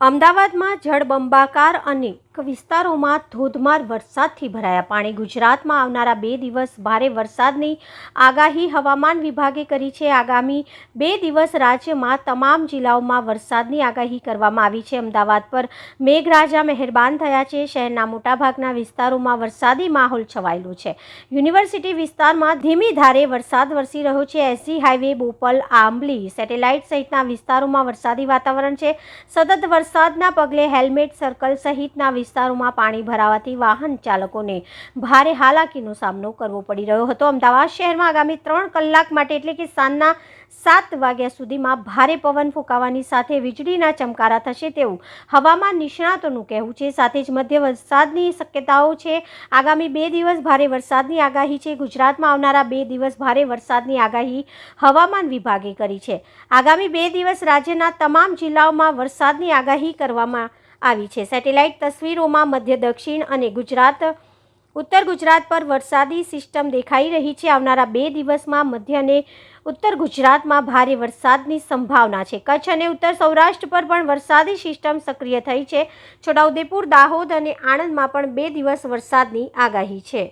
અમદાવાદમાં જળબંબાકાર અનેક વિસ્તારોમાં ધોધમાર વરસાદથી ભરાયા પાણી. ગુજરાતમાં આવનારા બે દિવસ ભારે વરસાદની આગાહી હવામાન વિભાગે કરી છે. આગામી બે દિવસ રાજ્યમાં તમામ જિલ્લાઓમાં વરસાદની આગાહી કરવામાં આવી છે. અમદાવાદ પર મેઘરાજા મહેરબાન થયા છે. શહેરના મોટાભાગના વિસ્તારોમાં વરસાદી માહોલ છવાયેલો છે. યુનિવર્સિટી વિસ્તારમાં ધીમી ધારે વરસાદ વરસી રહ્યો છે. એસી હાઈવે, બોપલ, આંબલી સેટેલાઇટ સહિતના વિસ્તારોમાં વરસાદી વાતાવરણ છે. સતત વરસાદના પગલે હેલ્મેટ, સર્કલ સહિતના વિસ્તારોમાં પાણી ભરાવાથી વાહન ચાલકોને ભારે હાલાકીનો સામનો કરવો પડી રહ્યો હતો. અમદાવાદ શહેરમાં આગામી ત્રણ કલાક માટે એટલે કે સાંજના સાત વાગ્યા સુધીમાં ભારે પવન ફૂંકાવાની સાથે વીજળીના ચમકારા થશે તેવું હવામાન નિષ્ણાતોનું કહેવું છે. સાથે જ મધ્ય વરસાદની શક્યતાઓ છે. આગામી બે દિવસ ભારે વરસાદની આગાહી છે. ગુજરાતમાં આવનારા બે દિવસ ભારે વરસાદની આગાહી હવામાન વિભાગે કરી છે. આગામી બે દિવસ રાજ્યના તમામ જિલ્લાઓમાં વરસાદની આગાહી કરવામાં આવી છે. સેટેલાઇટ તસવીરોમાં મધ્ય દક્ષિણ અને ગુજરાત ઉત્તર ગુજરાત પર વરસાદી સિસ્ટમ દેખાઈ રહી છે. આવનારા બે દિવસમાં મધ્ય અને ઉત્તર ગુજરાતમાં ભારે વરસાદની સંભાવના છે. કચ્છ અને ઉત્તર સૌરાષ્ટ્ર પર પણ વરસાદી સિસ્ટમ સક્રિય થઈ છે. છોટાઉદેપુર, દાહોદ અને આણંદમાં પણ બે દિવસ વરસાદની આગાહી છે.